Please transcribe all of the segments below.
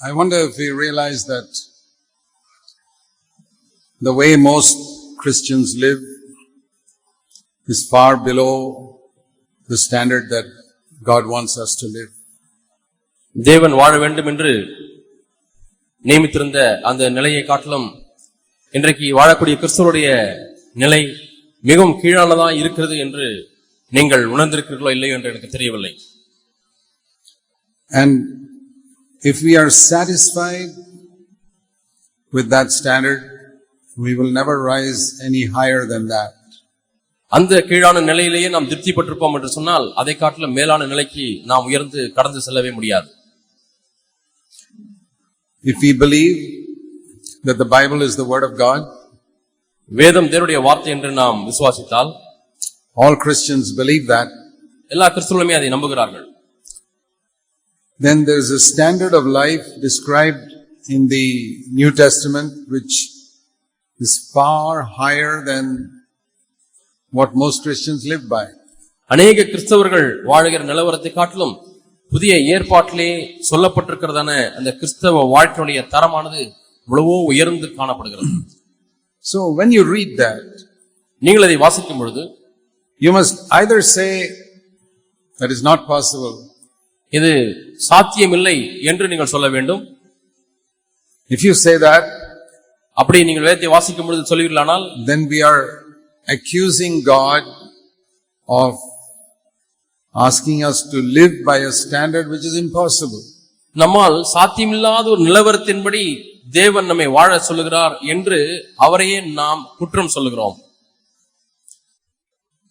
I wonder if we realize that the way most Christians live is far below the standard that God wants us to live. தேவன் வாழ வேண்டும் என்று நியமித்திருந்த அந்த நிலையை காட்டிலும் இன்றைக்கு வாழக்கூடிய கிறிஸ்துவருடைய நிலை மிகவும் கீழானதா இருக்கிறது என்று நீங்கள் உணர்ந்திருக்கிறீர்களோ இல்லையோ என்று எனக்கு தெரியவில்லை And if we are satisfied with that standard, we will never rise any higher than that. அந்த கீழான நிலையிலேயே நாம் திருப்தி பட்டிருப்போம் என்று சொன்னால் அதை காட்டிலும் மேலான நிலைக்கு நாம் உயர்ந்து கடந்து செல்லவே முடியாது If we believe that the Bible is the Word of God, வேதம் தேவனுடைய வார்த்தை என்று நாம் விசுவாசித்தால் all Christians believe that, எல்லா கிறிஸ்துவலுமே அதை நம்புகிறார்கள் then there is a standard of life described in the New Testament which is far higher than what most Christians live by. அநேக கிறிஸ்தவர்கள் வாழுகிற நிலவரத்தை காட்டிலும் புதிய ஏற்பாட்டிலே சொல்லப்பட்டிருக்கிறதான அந்த கிறிஸ்தவ வாழ்க்கையுடைய தரமானது எவ்வளவோ உயர்ந்து காணப்படுகிறது So when you read that, நீங்கள் அதை வாசிக்கும் பொழுது you must either say that is not possible. இது சாத்தியமில்லை என்று நீங்கள் சொல்ல வேண்டும் If you say that, அப்படி நீங்கள் வேதத்தை வாசிக்கும் பொழுது சொல்லுவீர்களானால் then we are accusing God of asking us to live by a standard which is impossible. நம்மால் சாத்தியமில்லாத ஒரு நிலவரத்தின்படி தேவன் நம்மை வாழ சொல்லுகிறார் என்று அவரையே நாம் குற்றம் சொல்லுகிறோம்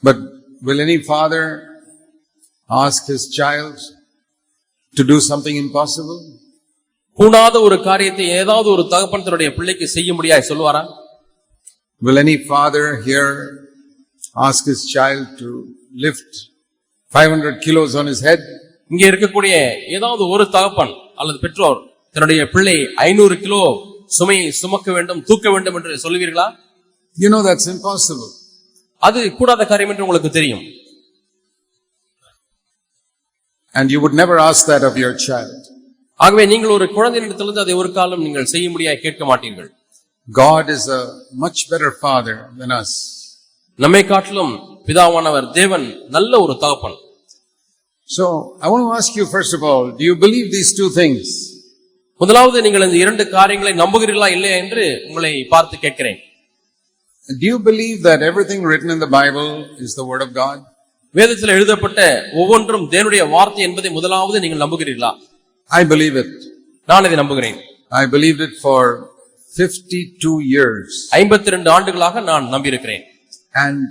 But will any father ask his child to do something impossible? கூடாத ஒரு காரியத்தை ஏதாவது ஒரு தகப்பன் தன்னுடைய பிள்ளைக்கு செய்ய முடியாது சொல்லுவாரா Will any father here ask his child to lift 500 kilos on his head? இங்கே இருக்கக்கூடிய ஏதாவது ஒரு தகப்பன் அல்லது பெற்றோர் தன்னுடைய பிள்ளை ஐநூறு கிலோ சுமையை சுமக்க வேண்டும் தூக்க வேண்டும் என்று சொல்லுவீர்களா You know that's impossible. அது கூடாத காரியம் என்று உங்களுக்கு தெரியும் And you would never ask that of your child. ஆகவே நீங்கள் ஒரு குழந்தையிடத்திலிருந்து அதை ஒரு காலம் நீங்கள் செய்ய முடியாது கேட்க மாட்டீர்கள் God is a much better father than us. நம்மை காட்டிலும் பிதாவானவர் தேவன் நல்ல ஒரு தகப்பன் So I want to ask you first of all, do you believe these two things? முதலாவது நீங்கள் இந்த இரண்டு காரியங்களை நம்புகிறீர்களா இல்லையா என்று உங்களை பார்த்து கேட்கிறேன் Do you believe that everything written in the Bible is the word of God? வேதத்தில் எழுதப்பட்ட ஒவ்வொன்றும் தேவனுடைய வார்த்தை என்பதை முதலாவது நீங்கள் நம்புகிறீர்களா I believe it. நான் இதை நம்புகிறேன் I believed it for 52 years. ஐம்பத்தி ரெண்டு ஆண்டுகளாக நான் நம்பியிருக்கிறேன் And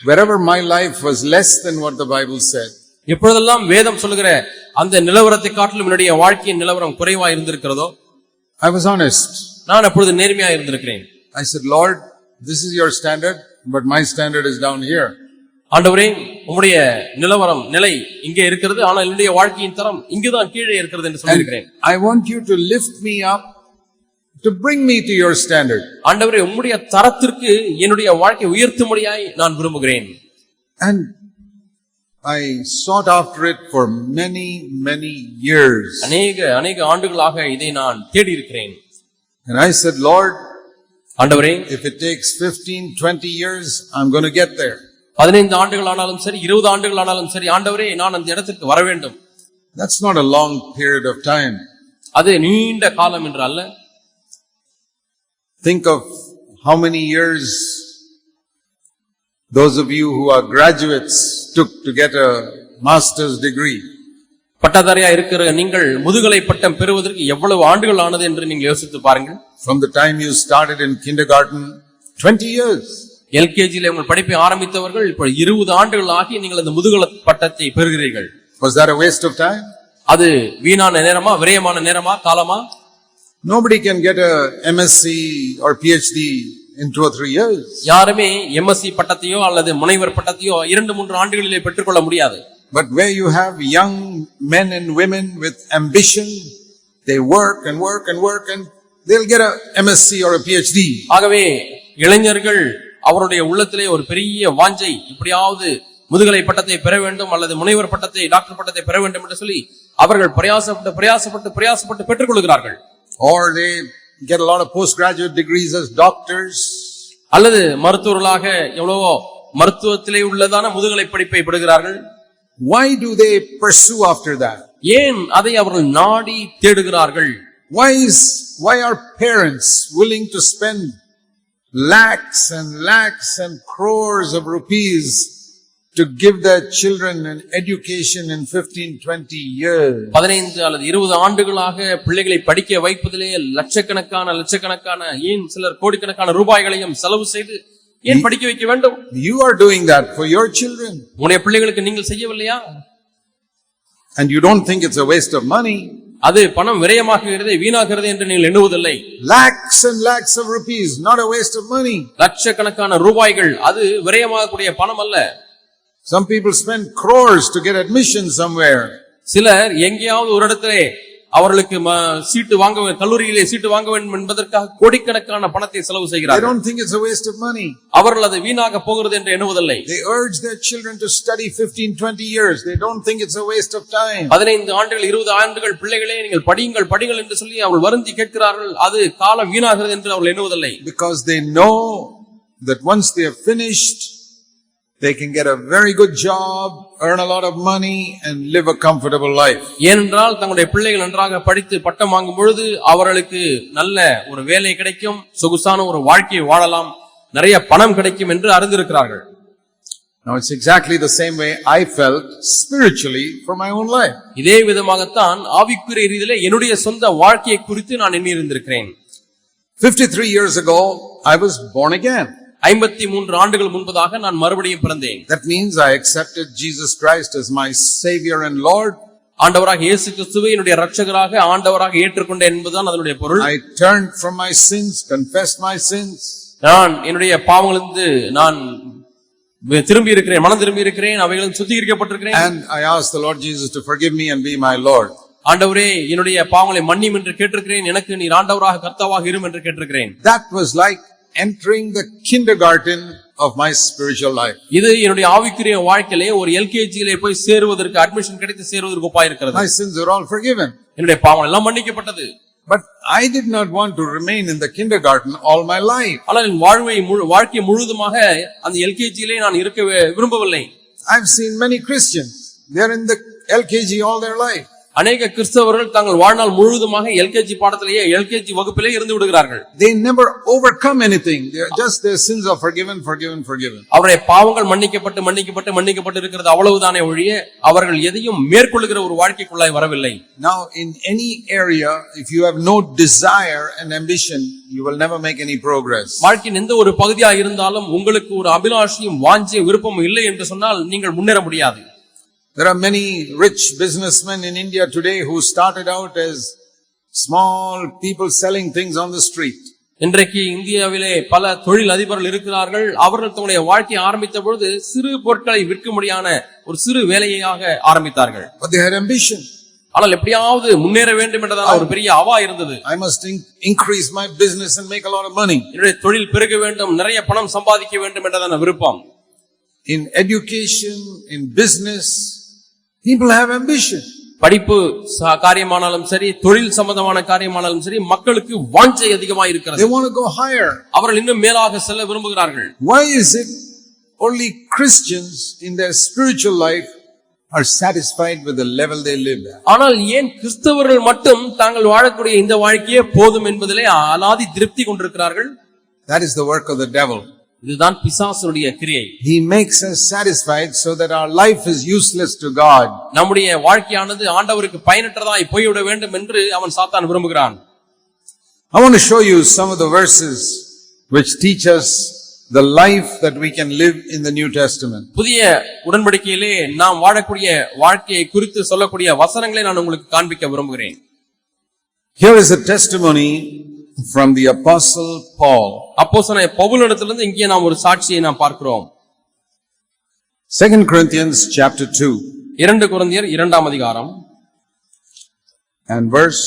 wherever my life was less than what the Bible said, எப்பொழுதெல்லாம் வேதம் சொல்லுகிற அந்த நிலவரத்தை காட்டிலும் என்னுடைய வாழ்க்கையின் நிலவரம் குறைவா இருந்திருக்கிறதோ I was honest. நான் அப்பொழுது நேர்மையா இருந்திருக்கிறேன் I said, Lord, this is your standard, but my standard is down here. ஆண்டவரே உம்முடைய நிலவரம் நிலை இங்கே இருக்கிறது ஆனால் என்னுடைய வாழ்க்கையின் தரம் இங்குதான் கீழே இருக்கிறது என்று And சொல்லியிருக்கிறேன் I want you to lift me up to bring me to your standard. ஆண்டவரே உம்முடைய தரத்திற்கு என்னுடைய வாழ்க்கை உயர்த்தும்படியாய் நான் விரும்புகிறேன் And I sought after it for many, many years. அநேக அநேக ஆண்டுகளாக இதை நான் தேடி இருக்கிறேன் And I said, Lord, ஆண்டவரே if it takes 15, 20 years, I'm going to get there. பதினைந்து ஆண்டுகள் ஆனாலும் சரி இருபது ஆண்டுகள் ஆனாலும் சரி ஆண்டவரே நான் அந்த இடத்திற்கு வர வேண்டும் That's not a long period of time. அது நீண்ட காலம் என்று அல்ல Think of how many years those of you who are graduates took to get a master's degree. பட்டதாரியா இருக்கிற நீங்கள் முதுகலை பட்டம் பெறுவதற்கு எவ்வளவு ஆண்டுகள் ஆனது என்று நீங்கள் யோசித்து பாருங்கள் From the time you started in kindergarten, 20 years. எல்கேஜியில உங்கள் படிப்பை ஆரம்பித்தவர்கள் இப்போ இருபது ஆண்டுகள் ஆகி நீங்கள் அந்த முதுகலை பட்டத்தை பெறுகிறீர்கள் Was that a waste of time? அது வீணான நேரமா விரயமான நேரமா காலமா Nobody can get a MSc or PhD in two or three years. யாருமே எம்எஸ்சி பட்டத்தையோ அல்லது முனைவர் பட்டத்தையோ இரண்டு மூன்று ஆண்டுகளிலே பெற்றுக்கொள்ள முடியாது But where you have young men and women with ambition, they work and work and work and they'll get a MSc or a PhD. ஆகவே இளைஞர்கள் அவருடைய உள்ளத்திலே ஒரு பெரிய வாஞ்சை இப்படியாவது முதுகலை பட்டத்தை பெற வேண்டும் அல்லது முனைவர் பட்டத்தை டாக்டர் பட்டத்தை பெற வேண்டும் என்று சொல்லி அவர்கள் பிரயாசப்பட்டு பிரயாசப்பட்டு பிரயாசப்பட்டு பெற்றுக் கொள்கிறார்கள் Or they get a lot of postgraduate degrees as doctors. அல்லது மருத்துவர்களாக எவ்வளவோ மருத்துவத்திலே உள்ளதான முதுகலை படிப்பை பெறுகிறார்கள் Why do they pursue after that? ஏன் அதை அவர்கள் நாடி தேடுகிறார்கள் Why is, why are parents willing to spend lakhs and lakhs and crores of rupees to give their children an education in 15, 20 years? பதினைந்து அல்லது இருபது ஆண்டுகளாக பிள்ளைகளை படிக்க வைப்பதிலே லட்சக்கணக்கான லட்சக்கணக்கான ஏன் சிலர் கோடிக்கணக்கான ரூபாய்களையும் செலவு செய்து ஏன் படிக்க வைக்க வேண்டும் You are doing that for your children. உங்களுடைய பிள்ளைகளுக்கு நீங்கள் செய்யவில்லையா And you don't think it's a waste of money. அது பணம் விரயமாக்குகிறதே வீணாகிறது என்று நீங்கள் எண்ணுவதில்லை Lakhs and lakhs of rupees, not a waste of money. லட்சக்கணக்கான ரூபாய்கள் அது விரயமாகக்கூடிய பணம் அல்ல Some people spend crores to get admission somewhere. சிலர் எங்கேயாவது ஒரு இடத்திலே அவர்களுக்கு சீட்டு வாங்க கல்லூரியிலே சீட்டு வாங்க வேண்டும் என்பதற்காக கோடிக்கணக்கான பணத்தை செலவு They செய்கிறார்கள் don't think it's a waste of money. அவர்கள் அது வீணாக போகிறது என்று எண்ணுவதில்லை They urge their children to study 15, 20 years. They don't think it's a waste of time. பதினைந்து ஆண்டுகள் இருபது ஆண்டுகள் பிள்ளைகளே நீங்கள் படியுங்கள் படியுங்கள் என்று சொல்லி அவர்கள் வருந்தி கேட்கிறார்கள் அது காலம் வீணாகிறது என்று அவர்கள் எண்ணுவதில்லை Because they know that once they are finished, they can get a very good job, earn a lot of money, and live a comfortable life. ஏனென்றால் தங்களுடைய பிள்ளைகள் நன்றாக படித்து பட்டம் வாங்கும் பொழுது அவர்களுக்கு நல்ல ஒரு வேலை கிடைக்கும் சொகுசான ஒரு வாழ்க்கையை வாழலாம் நிறைய பணம் கிடைக்கும் என்று அறிந்திருக்கிறார்கள் Now it's exactly the same way I felt spiritually for my own life. இதே விதமாகத்தான் ஆவிக்குரிய ரீதியிலே என்னுடைய சொந்த வாழ்க்கையை குறித்து நான் எண்ணியிருந்திருக்கிறேன் 53 years ago, I was born again. ஐம்பத்தி மூன்று ஆண்டுகள் முன்பதாக நான் மறுபடியும் பிறந்தேன். That means I accepted Jesus Christ as my Savior and Lord. ஆண்டவராக இயேசு கிறிஸ்துவை என்னுடைய ரட்சகராக ஆண்டவராக ஏற்றுக்கொண்டேன் என்பதுதான் அதனுடைய பொருள். I turned from my sins, confessed my sins, நான் என்னுடைய பாவங்களிலிருந்து நான் திரும்பி இருக்கிறேன் மனம் திரும்பி இருக்கிறேன் அவைகளும் சுத்திகரிக்கப்பட்டிருக்கிறேன். And I asked the Lord Jesus to forgive me and be my Lord. ஆண்டவரே என்னுடைய பாவங்களை மன்னியும் என்று கேட்டிருக்கிறேன் எனக்கு நீர் ஆண்டவராக கர்த்தாவாக இரும் என்று கேட்டிருக்கிறேன். That was like entering the kindergarten of my spiritual life. இது என்னுடைய ஆவிக்குரிய வாழ்க்கையிலே ஒரு எல்கேஜியிலே போய் சேருவதற்கு அட்மிஷன் கிடைத்து சேருவதற்கு ஒப்பா இருக்கிறது My sins are all forgiven. என்னுடைய பாவம் எல்லாம் மன்னிக்கப்பட்டது But I did not want to remain in the kindergarten all my life. ஆனால் என் வாழ்வை முழு- வாழ்க்கை முழுவதுமாக அந்த எல்கேஜியிலே நான் இருக்க விரும்பவில்லை I've seen many Christians. They're in the LKG all their life. அநேக கிறிஸ்தவர்கள் தங்கள் வாழ்நாள் முழுவதுமாக எல்கேஜி பாடத்திலேயே எல்கேஜி வகுப்பிலே இருந்து விடுகிறார்கள் They never overcome anything. They're just their sins are forgiven, forgiven, forgiven. அவருடைய பாவங்கள் மன்னிக்கப்பட்டு மன்னிக்கப்பட்டு மன்னிக்கப்பட்டு இருக்கிறது அவ்வளவுதானே ஒழிய அவர்கள் எதையும் மேற்கொள்ளுகிற ஒரு வாழ்க்கைக்குள்ளாய் வரவில்லை Now, in any area, if you have no desire and ambition, you will never make any progress. வாழ்க்கையின் எந்த ஒரு பகுதியாக இருந்தாலும் உங்களுக்கு ஒரு அபிலாஷையும் வாஞ்சிய விருப்பமும் இல்லை என்று சொன்னால் நீங்கள் முன்னேற முடியாது There are many rich businessmen in India today who started out as small people selling things on the street. இன்றைக்கு இந்தியாவிலே பல தொழில் அதிபர்கள் இருக்கிறார்கள் அவர்கள் தங்களுடைய வாழ்க்கையை ஆரம்பித்த பொழுது சிறு பொருட்களை விற்கும்படியான ஒரு சிறு வேலையாக ஆரம்பித்தார்கள் But they had ambition. ஆனால் எப்படியாவது முன்னேற வேண்டும் என்றதான ஒரு பெரிய அவா இருந்தது I must in- increase my business and make a lot of money. என்னுடைய தொழில் பெருக வேண்டும் நிறைய பணம் சம்பாதிக்க வேண்டும் என்றதான விருப்பம் In education, in business, people have ambition. படிப்பு காரியமானாலும் சரி தொழில் சம்பந்தமான காரியமானாலும் சரி மக்களுக்கு வாஞ்சை அதிகமாக They இருக்கிறது want to go higher. அவர்கள் இன்னும் மேலாக செல்ல விரும்புகிறார்கள் Why is it only Christians in their spiritual life are satisfied with the level they live at? ஆனால் ஏன் கிறிஸ்தவர்கள் மட்டும் தாங்கள் வாழக்கூடிய இந்த வாழ்க்கையே போதும் என்பதிலே அலாதி திருப்தி கொண்டிருக்கிறார்கள் That is the work of the devil. இதுதான் பிசாசனுடைய கிரியை He makes us satisfied so that our life is useless to God. நம்முடைய வாழ்க்கையானது ஆண்டவருக்கு பயனற்றதாய் போய்விட வேண்டும் என்று அவன் சாத்தான் விரும்புகிறான் I want to show you some of the verses which teach us the life that we can live in the New Testament. புதிய உடன்படிக்கையிலே நாம் வாழக்கூடிய வாழ்க்கையை குறித்து சொல்லக்கூடிய வசனங்களை நான் உங்களுக்கு காண்பிக்க விரும்புகிறேன் Here is a testimony from the apostle Paul. அப்போஸ்தலனாகிய பவுலிடத்திலிருந்து இங்கே நாம் ஒரு சாட்சியை நாம் பார்க்கிறோம் 2 Corinthians chapter 2 இரண்டு குழந்தையர் இரண்டாம் அதிகாரம் and verse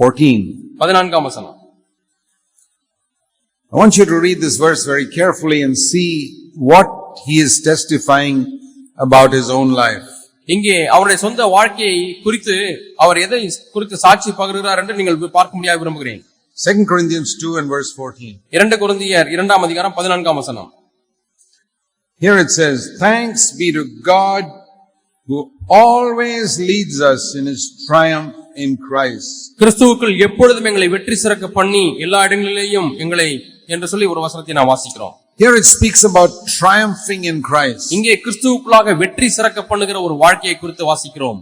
14. பதினான்காம் வசனம் I want you to read this verse very carefully and see what he is testifying about his own life. இங்கே அவருடைய சொந்த வாழ்க்கையை குறித்து அவர் எதை குறித்து சாட்சி பகிர்கிறார் என்று நீங்கள் பார்க்க முடியாது விரும்புகிறேன் 2 Corinthians 2 and verse 14. இரண்டு குருந்தியர் இரண்டாம் அதிகாரம் பதினான்காம் வசனம் Here it says, Thanks be to God who always leads us in his triumph in Christ. கிறிஸ்துவுக்குள் எப்பொழுதும் எங்களை வெற்றி சிறக்க பண்ணி எல்லா இடங்களிலேயும் எங்களை என்று சொல்லி ஒரு வசனத்தை நாம் வாசிக்கிறோம் Here it speaks about triumphing in Christ. இங்கே கிறிஸ்துவுக்குள்ளாக வெற்றி சிறக்க பண்ணுகிற ஒரு வாழ்க்கையை குறித்து வாசிக்கிறோம்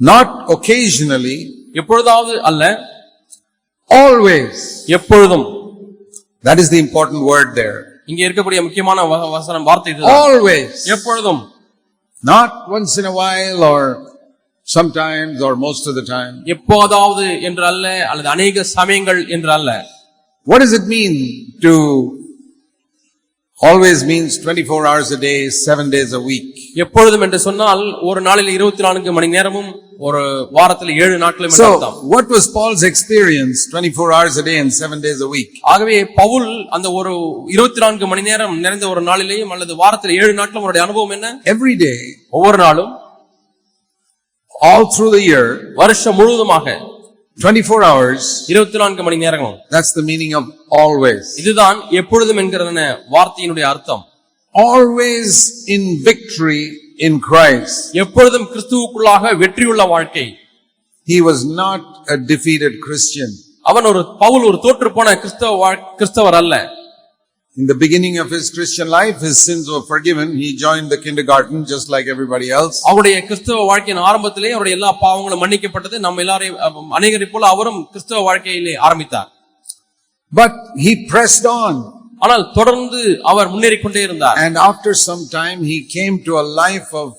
Not occasionally, எப்பொழுதாவது அல்ல always. எப்பொழுதும் That is the important word there. இங்கே இருக்கக்கூடிய முக்கியமான வசனம் வார்த்தை இதுதான் Always. எப்பொழுதும் Not once in a while or sometimes or most of the time. எப்போதாவது என்று அல்ல அல்லது அநேக சமயங்கள் என்று அல்ல What does it mean to always means 24 hours a day, seven days a week? எப்பொழுதும் என்று சொன்னால் ஒரு நாளில் இருபத்தி நான்கு மணி நேரமும் ஒரு வாரத்தில் ஏழு நாட்களும் So, what was Paul's experience 24 hours a day and seven days a week? ஆகவே பவுல் அந்த ஒரு இருபத்தி நான்கு மணி நேரம் நிறைந்த ஒரு நாளிலேயும் அல்லது வாரத்தில் ஏழு நாட்களும் அவருடைய அனுபவம் என்ன Every day, ஒவ்வொரு நாளும் all through the year, வருஷம் முழுவதுமாக 24 hours, இருபத்தி நான்கு மணி நேரங்களும் that's the meaning of always. இதுதான் எப்பொழுதும் என்கிற வார்த்தையினுடைய அர்த்தம் Always in victory in Christ. எப்பொழுதும் கிறிஸ்துவுக்குள்ளாக வெற்றியுள்ள வாழ்க்கை He was not a defeated Christian. அவன் ஒரு பவுல் ஒரு தோற்று போன கிறிஸ்தவ கிறிஸ்தவர் அல்ல In the beginning of his Christian life, his sins were forgiven. He joined the kindergarten just like everybody else. அவருடைய கிறிஸ்தவ வாழ்க்கையின் ஆரம்பத்திலே அவருடைய எல்லா பாவங்களும் மன்னிக்கப்பட்டது நம்ம எல்லாரையும் அஹ், அநேகரை போல அவரும் கிறிஸ்தவ வாழ்க்கையிலே ஆரம்பித்தார் But he pressed on. ஆனால் தொடர்ந்து அவர் முன்னேறிக் கொண்டே இருந்தார் And after some time, he came to a life of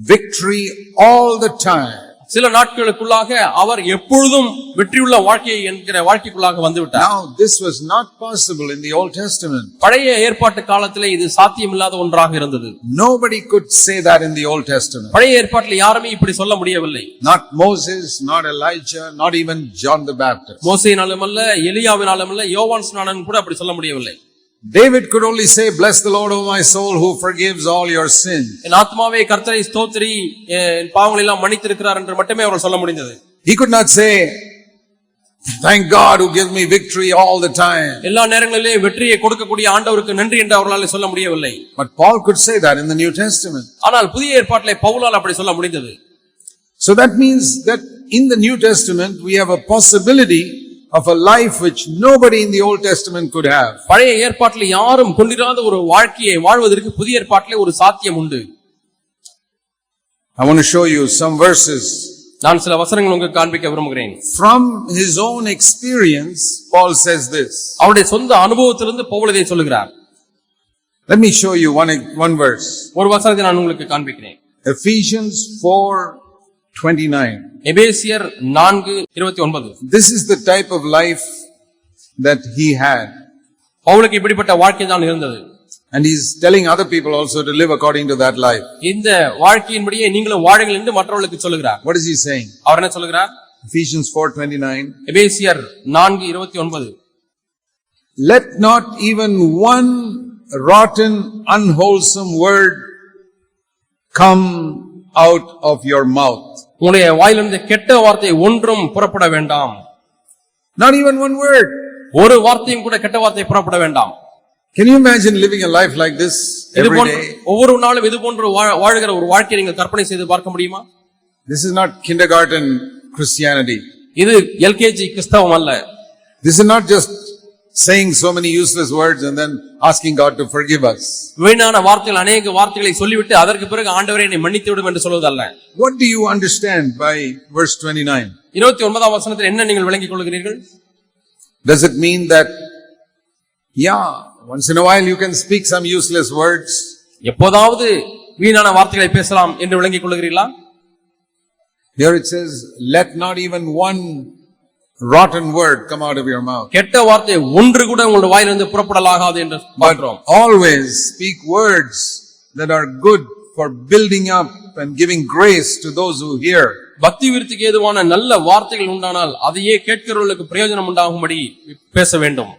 victory all the time. சில நாட்களுக்குள்ளாக அவர் எப்பொழுதும் வெற்றியுள்ள வாழ்க்கை என்கிற வாழ்க்கைக்குள்ளாக வந்து விட்டார் Now, this was not possible in the Old Testament. பழைய ஏற்பாட்டு காலத்திலே இது சாத்தியமில்லாத ஒன்றாக இருந்தது Nobody could say that in the Old Testament. பழைய ஏற்பாட்டில் யாருமே இப்படி சொல்ல முடியவில்லை Not Moses, not Elijah, not even John the Baptist. மோசையினாலும் அல்ல எலியாவினாலும் அல்ல யோவான் ஸ்நானன் கூட அப்படி சொல்ல முடியவில்லை David could only say, Bless the Lord, O my soul, who forgives all your sins. என் ஆத்மாவே கர்த்தரை ஸ்தோத்திரி என் பாவங்களை எல்லாம் மன்னித்திருக்கிறார் என்று மட்டுமே அவர் சொல்ல முடிந்தது He could not say, Thank God who gives me victory all the time. எல்லா நேரங்களிலே வெற்றியை கொடுக்கக்கூடிய ஆண்டவருக்கு நன்றி என்று அவர்களால் சொல்ல முடியவில்லை But Paul could say that in the New Testament. ஆனால் புதிய ஏற்பாட்டிலே பவுலால் அப்படி சொல்ல முடிந்தது So that means that in the New Testament, we have a possibility of a life which nobody in the Old Testament could have. பழைய ஏற்பாட்டில் யாரும் கொண்டிராத ஒரு வாழ்க்கையை வாழ்வதற்கு புதிய ஏற்பாட்டிலே ஒரு சாத்தியம் உண்டு I want to show you some verses. நான் சில வசனங்கள் உங்களுக்கு காண்பிக்க விரும்புகிறேன் From his own experience, Paul says this. அவருடைய சொந்த அனுபவத்திலிருந்து பவுல் இதை சொல்லுகிறார் Let me show you one, one verse. ஒரு வசனத்தை நான் உங்களுக்கு காண்பிக்கிறேன் Ephesians 4 29. எபேசியர் நான்கு இருபத்தி ஒன்பது This is the type of life that he had. பவுலுக்கு இப்படிப்பட்ட வாழ்க்கை தான் இருந்தது And he's telling other people also to live according to that life. இந்த வாழ்க்கையின்படியே நீங்களும் வாழுங்கள் என்று மற்றவர்களுக்கு சொல்லுகிறார் What is he saying? அவர் என்ன சொல்லுகிறார் Ephesians 4:29 எபேசியர் நான்கு இருபத்தி ஒன்பது Let not even one rotten unwholesome word come out of your mouth. உங்களுடைய வாயிலிருந்து கெட்ட வார்த்தை ஒன்றும் புறப்பட வேண்டாம் Not even one word. ஒரு வார்த்தையும் கூட கெட்ட வார்த்தை புறப்பட வேண்டாம் Can you imagine living a life like this every day? ஒவ்வொரு நாளும் இது போன்று வாழுகிற ஒரு வாழ்க்கையை நீங்கள் கற்பனை செய்து பார்க்க முடியுமா This is not kindergarten Christianity. இது எல்கேஜி கிறிஸ்தவம் அல்ல This is not just saying so many useless words and then asking God to forgive us. வீணான வார்த்தைகள் அநேக வார்த்தைகளை சொல்லிவிட்டு அதற்கு பிறகு ஆண்டவரை என்னை மன்னித்து விடும் என்று சொல்வதல்ல What do you understand by verse 29? இருபத்தி ஒன்பதாம் வசனத்தில் என்ன நீங்கள் விளங்கிக் கொள்கிறீர்கள் Does it mean that, yeah, once in a while you can speak some useless words? எப்போதாவது வீணான வார்த்தைகளை பேசலாம் என்று விளங்கிக் கொள்கிறீர்களா Here it says, let not even one rotten word come out of your mouth. கெட்ட வார்த்தை ஒன்று கூட உங்களுடைய வாயிலிருந்து புறப்படலாகாது என்று பார்க்கிறோம் Always speak words that are good for building up and giving grace to those who hear. பக்தி விருத்திக்கு ஏதுவான நல்ல வார்த்தைகள் உண்டானால் அதையே கேட்கிறவர்களுக்கு பிரயோஜனம் உண்டாகும்படி பேச வேண்டும்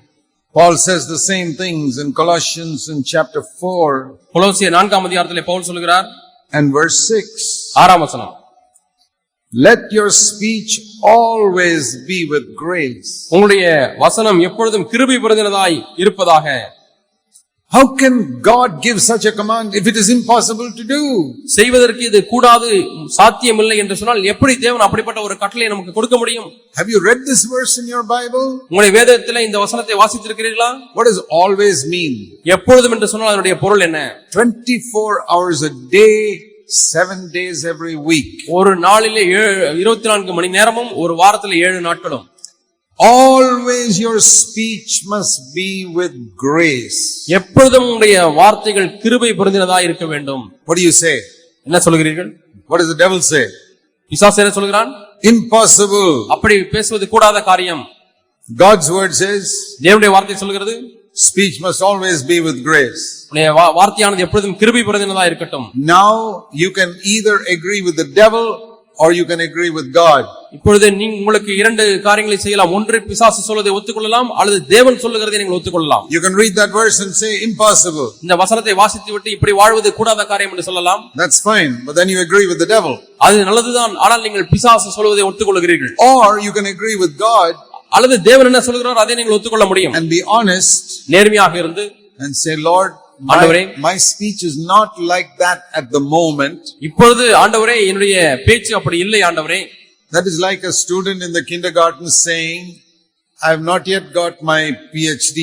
Paul says the same things in Colossians in chapter 4. கொலோசிய நான்காம் அதிகாரத்திலே பவுல் சொல்கிறார் and verse 6. ஆறாம் வசனம் Let your speech always be with grace. உங்களுடைய வசனம் எப்பொழுதும் கிருபை பொருந்தினதாய் இருப்பதாக How can God give such a command if it is impossible to do? செய்வதற்கு இது கூடாது சாத்தியமில்லை என்று சொன்னால் எப்படி தேவன் அப்படிப்பட்ட ஒரு கட்டளை நமக்கு கொடுக்க முடியும் Have you read this verse in your Bible? உங்களுடைய வேதத்திலே இந்த வசனத்தை வாசித்திருக்கிறீர்களா What does always mean? எப்பொழுதும் என்று சொன்னால் அதனுடைய பொருள் என்ன 24 hours a day, seven days every week. ஒரு நாளிலே இருபத்தி நான்கு மணி நேரமும் ஒரு வாரத்தில் ஏழு நாட்களும் Always your speech must be with grace. எப்பொழுதும் உங்களுடைய வார்த்தைகள் கிருபை பொருந்தினதாய் இருக்க வேண்டும் What do you say? என்ன சொல்கிறீர்கள் What does the devil say? பிசாசு என்ன சொல்கிறான் Impossible. அப்படி பேசுவது கூடாத காரியம் God's word says தேவனுடைய வார்த்தை சொல்கிறது speech must always be with grace. உன்னுடைய வா- வார்த்தையானது எப்பொழுதும் கிருபை பொருந்தினதா இருக்கட்டும் Now you can either agree with the devil or you can agree with God. இப்பொழுது நீ உங்களுக்கு இரண்டு காரியங்களை செய்யலாம் ஒன்று பிசாசு சொல்வதை ஒத்துக்கொள்ளலாம் அல்லது தேவன் சொல்லுகிறதை நீங்கள் ஒத்துக்கொள்ளலாம் You can read that verse and say impossible. இந்த வசனத்தை வாசித்து விட்டு இப்படி வாழ்வது கூடாத காரியம் என்று சொல்லலாம் That's fine. But then you agree with the devil. அது நல்லதுதான் ஆனால் நீங்கள் பிசாசு சொல்வதை ஒத்துக்கொள்கிறீர்கள் Or you can agree with God அல்லது தேவன் என்ன சொல்கிறார் அதை நீங்கள் ஒத்துக்கொள்ள முடியும் and be honest நேர்மையாக இருந்து and say, Lord, ஆண்டவரே. my, speech is not like that at the moment. இப்பொழுது ஆண்டவரே என்னுடைய பேச்சு அப்படி இல்லை ஆண்டவரே That is like a student in the kindergarten saying, I have not yet got my PhD.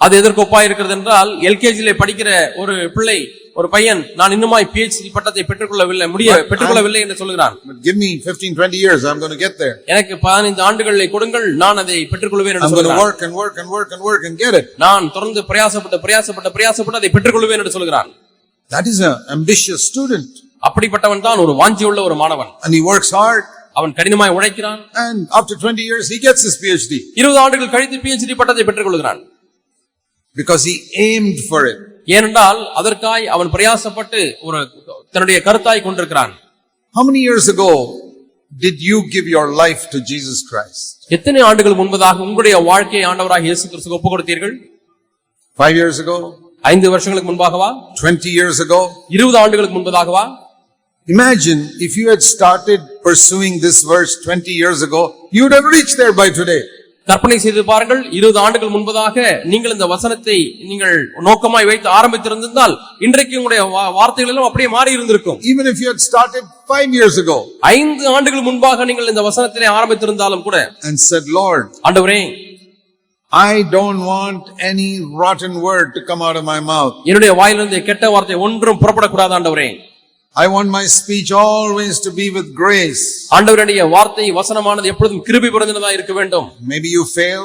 அது எதற்கு ஒப்பா இருக்கிறது என்றால் எல்கேஜியில படிக்கிற ஒரு பிள்ளை ஒரு பையன் நான் இன்னுமாய் பிஹெச்டி பட்டத்தை பெற்றுக்கொள்ளவில்லை முடிய பெற்றுக்கொள்ளவில்லை என்று சொல்கிறான் give me 15, 20 years, I'm going to get there. எனக்கு பதினைந்து ஆண்டுகளை கொடுங்கள் நான் அதை பெற்றுக்கொள்வேன் என்று I'm going to சொல்கிறான் work and work and work and work and get it. நான் தொடர்ந்து பிரயாசப்பட்டு பிரயாசப்பட்டு பிரயாசப்பட்டு அதை பெற்றுக்கொள்வேன் என்று சொல்கிறான் That is an ambitious student. அப்படிப்பட்டவன் தான் ஒரு வாஞ்சியுள்ள ஒரு மாணவன் And he works hard. அவன் கடினமாய் உழைக்கிறான் And after 20 years, he gets his PhD இருபது ஆண்டுகள் கழித்து பிஹெச்டி பட்டத்தை பெற்றுக்கொள்கிறான் because he aimed for it. ஏனென்றால் அதற்காய் அவன் பிரயாசப்பட்டு ஒரு தன்னுடைய கருத்தாய் கொண்டிருக்கிறான் How many years ago did you give your life to Jesus Christ? எத்தனை ஆண்டுகள் முன்பதாக உங்களுடைய வாழ்க்கையை ஆண்டவராக இயேசு கிறிஸ்துக்கு ஒப்புக் கொடுத்தீர்கள் Five years ago? ஐந்து வருஷங்களுக்கு முன்பாகவா 20 years ago? இருபது ஆண்டுகளுக்கு முன்பதாகவா Imagine if you had started pursuing this verse 20 years ago, you would have reached there by today. கற்பனை செய்து பாருங்கள். இருபது ஆண்டுகள் முன்பதாக நீங்கள் இந்த வசனத்தை நீங்கள் நோக்கமாய் வைத்து ஆரம்பித்திருந்தால் இன்றைக்கு உங்களுடைய வார்த்தைகள் எல்லாம் அப்படியே மாறி இருந்திருக்கும். Even if you had started five years ago. ஐந்து ஆண்டுகள் முன்பாக நீங்கள் இந்த வசனத்திலே ஆரம்பித்திருந்தாலும் கூட and said, Lord, ஆண்டவரே I don't want any rotten word to come out of my mouth. என்னுடைய வாயிலிருந்து கெட்ட வார்த்தை ஒன்றும் புறப்படக்கூடாது ஆண்டவரே. I want my speech always to be with grace. ஆண்டவருடைய வார்த்தை வசனமானது எப்பொழுதும் கிருபி பிறந்ததா இருக்க வேண்டும் Maybe you fail,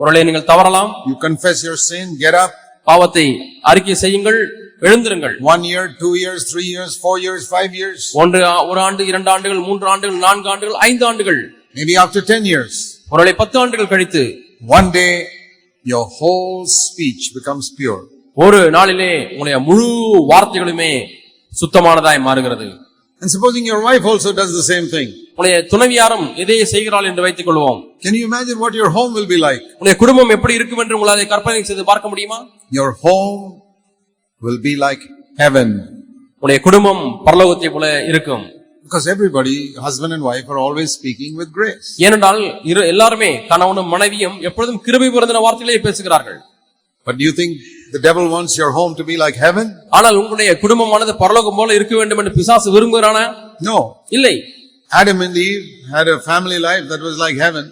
ஒருவேளை நீங்கள் தவறலாம் you confess your sin, get up. பாவத்தை அறிக்கை செய்யுங்கள் எழுந்திருங்கள் One year, two years, three years, four years, five years, ஒன்று ஒரு ஆண்டு இரண்டு ஆண்டுகள் மூன்று ஆண்டுகள் நான்கு ஆண்டுகள் ஐந்து ஆண்டுகள் maybe after 10 years. ஒருவேளை பத்து ஆண்டுகள் கழித்து One day, your whole speech becomes pure. ஒரு நாளிலே உங்களுடைய முழு வார்த்தைகளுமே சுத்தமானதாய் மாறுகிறது And supposing your wife also does the same thing. உங்களுடைய துணைவியாரும் இதையே செய்கிறாள் என்று வைத்துக் கொள்வோம் Can you imagine what your home will be like? உங்களுடைய குடும்பம் எப்படி இருக்கும் என்று உங்களால் கற்பனை செய்து பார்க்க முடியுமா Your home will be like heaven. உங்களுடைய குடும்பம் பரலோகத்தை போல இருக்கும் Because everybody, husband and wife, are always speaking with grace. ஏனென்றால் எல்லாருமே கணவனும் மனைவியும் எப்பொழுதும் கிருபை பிறந்த வார்த்தைகளே பேசுகிறார்கள் But do you think the devil wants your home to be like heaven? ஆனால் உங்களுடைய குடும்பமானது பரலோகம் போல இருக்க வேண்டும் என்று பிசாசு விரும்புகிறானா No. இல்லை Adam and Eve had a family life that was like heaven.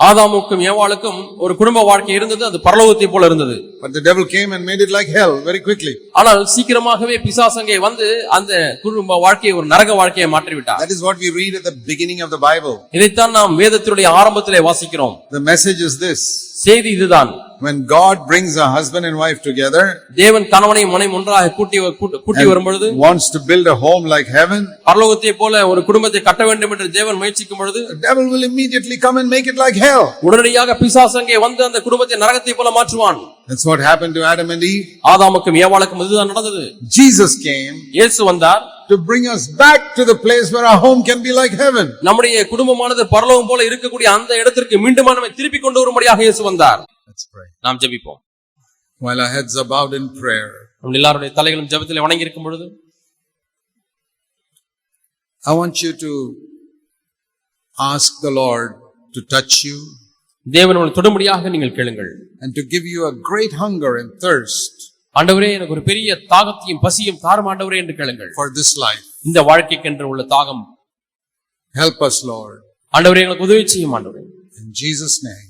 ஆதாமுக்கும் ஏவாளுக்கும் ஒரு குடும்ப வாழ்க்கை இருந்தது அது பரலோகத்தை போல இருந்தது But the devil came and made it like hell very quickly. ஆனால் சீக்கிரமாகவே பிசாசு அங்கே வந்து அந்த குடும்ப வாழ்க்கையை ஒரு நரக வாழ்க்கையை மாற்றிவிட்டார் That is what we read at the beginning of the Bible. இதைத்தான் நாம் வேதத்தினுடைய ஆரம்பத்திலே வாசிக்கிறோம் The message is this. செய்தி இதுதான் When God brings a husband and wife together, தேவன் கணவனையும் மனைவி ஒன்றாக கூட்டி கூட்டு- வரும்பொழுது wants to build a home like heaven, பரலோகத்தை போல ஒரு குடும்பத்தை கட்ட வேண்டும் என்று தேவன் முயற்சிக்கும் பொழுது the devil will immediately come and make it like hell. உடனடியாக பிசாசு அங்கே வந்து அந்த குடும்பத்தை நரகத்தை போல மாற்றுவான் That's what happened to Adam and Eve. ஆதாமுக்கும் ஏவாளுக்கும் இதுதான் நடந்தது Jesus came இயேசு வந்தார் to bring us back to the place where our home can be like heaven. நம்முடைய குடும்பமானது பரலோகம் போல இருக்கக்கூடிய அந்த இடத்திற்கு மீண்டும் திருப்பி கொண்டு வரும்படியாக இயேசு வந்தார் Let's pray. நாம் ஜெபிப்போம் While our heads are bowed in prayer, நம் எல்லாருடைய தலைகளும் ஜெபத்திலே வணங்கி இருக்கும் பொழுது I want you to ask the Lord to touch you தேவன் உங்களை தொடும்படியாக நீங்கள் கேளுங்கள் and to give you a great hunger and thirst ஆண்டவரே எனக்கு ஒரு பெரிய தாகத்தையும் பசியும் தாரும் ஆண்டவரே என்று கேளுங்கள் for this life. இந்த வாழ்க்கைக்கென்று உள்ள தாகம் Help us, Lord. ஆண்டவரே எங்களுக்கு உதவி செய்யும் ஆண்டவரே In Jesus' name.